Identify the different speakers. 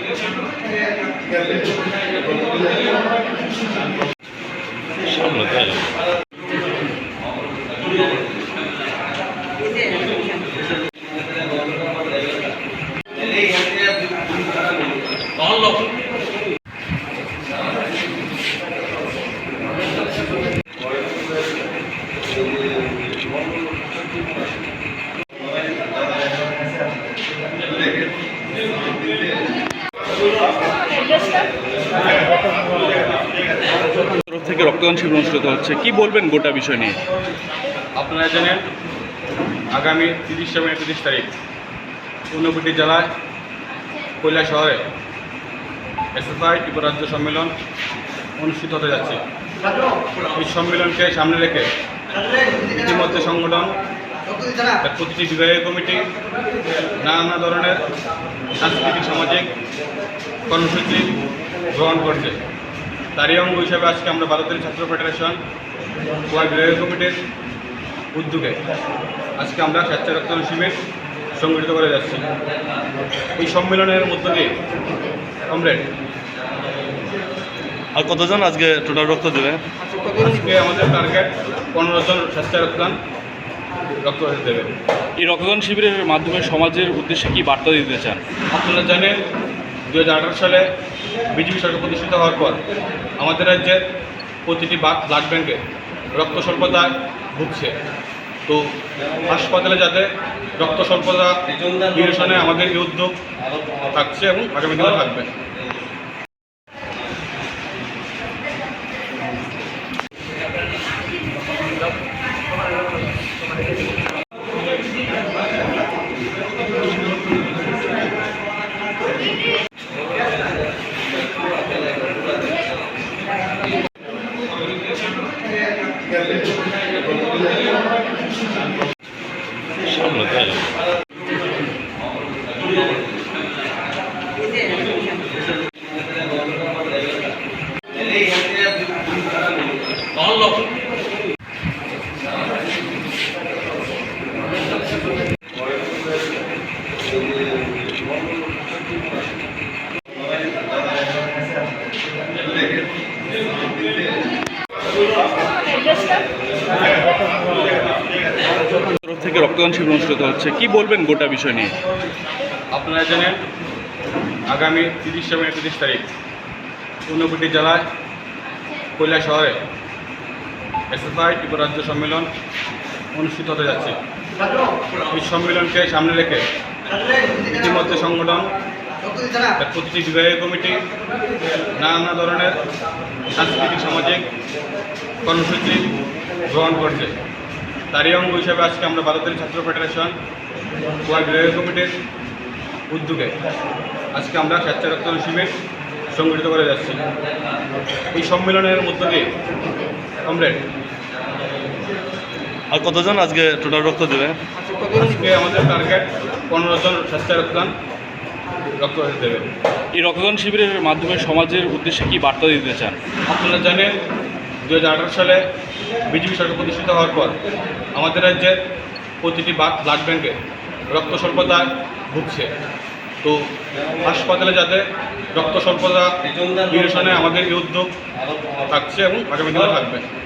Speaker 1: 上了台聊。谢谢。রক্তদান অনুষ্ঠিত হচ্ছে। কি বলবেন গোটা বিষয় নিয়ে?
Speaker 2: আপনারা জানেন, আগামী তিরিশে মে তিরিশ তারিখ ঊনকোটি জেলায় কৈলা শহরে এসএফআই ত্রিপুরাজ্য সম্মেলন অনুষ্ঠিত হতে যাচ্ছে। এই সম্মেলনকে সামনে রেখে ইতিমধ্যে সংগঠন প্রতিটি বিভাগীয় কমিটি, নানা ধরনের সাংস্কৃতিক, সামাজিক কর্মসূচি গ্রহণ করছে। তারই অঙ্গ হিসাবে আজকে আমরা ভারতের ছাত্র ফেডারেশন গোয়া বিভাগীয় কমিটির উদ্যোগে আজকে আমরা স্বেচ্ছা রক্তদান শিবির সংগঠিত করে যাচ্ছি। এই সম্মেলনের মধ্য দিয়ে কমরেড
Speaker 1: আর কতজন আজকে টোটাল রক্ত দেবে?
Speaker 2: আজকে আমাদের টার্গেট পনেরো জন স্বেচ্ছা রক্তদান রক্ত দেবে।
Speaker 1: এই রক্তদান শিবিরের মাধ্যমে সমাজের উদ্দেশ্যে কি বার্তা দিতে চান?
Speaker 2: আপনারা জানেন দু হাজার আঠারো সালে বিজেপি সরকার প্রতিষ্ঠিত হওয়ার পর আমাদের রাজ্যের প্রতিটি ব্লাড ব্যাংকে রক্ত স্বল্পতায় ভুগছে। তো হাসপাতালে যাতে রক্ত স্বল্পতা নিরসনে আমাদের এই উদ্যোগ থাকছে এবং আগামী দিনে থাকবে।
Speaker 1: Yeah, থেকে রক্তদান শিবির অনুষ্ঠিত হচ্ছে। কি বলবেন গোটা বিষয় নিয়ে?
Speaker 2: আপনারা জানেন, আগামী তিরিশে মে তিরিশ তারিখ ঊনকোটি জেলায় কৈলা শহরে এসএফআই ত্রিপুরাজ্য সম্মেলন অনুষ্ঠিত হতে যাচ্ছে। এই সম্মেলনকে সামনে রেখে ইতিমধ্যে সংগঠন প্রতিটি বিভাগীয় কমিটি, নানা ধরনের সাংস্কৃতিক, সামাজিক কর্মসূচি গ্রহণ করছে। তারই অঙ্গ হিসাবে আজকে আমরা ভারতের ছাত্র ফেডারেশন গোয়া কমিটির উদ্যোগে আজকে আমরা স্বেচ্ছা রক্তদান শিবির সংগঠিত করে যাচ্ছি। এই সম্মেলনের মধ্য দিয়ে কমরেড
Speaker 1: আর কতজন আজকে টোটাল রক্ত দেবে?
Speaker 2: আজকে আমাদের টার্গেট পনেরো জন স্বেচ্ছা রক্তদান রক্ত দেবে।
Speaker 1: এই রক্তদান শিবিরের মাধ্যমে সমাজের উদ্দেশ্যে কি বার্তা দিতে চান?
Speaker 2: আপনারা জানেন দু হাজার আঠারো সালে বিজেপি সরকার প্রতিষ্ঠিত হওয়ার পর আমাদের রাজ্যের প্রতিটি বা- ব্লাড ব্যাঙ্কে রক্ত স্বল্পতায় ভুগছে। তো হাসপাতালে যাতে রক্ত স্বল্পতা নিরসনে আমাদের এই উদ্যোগ থাকছে এবং আগামী দিনে থাকবে।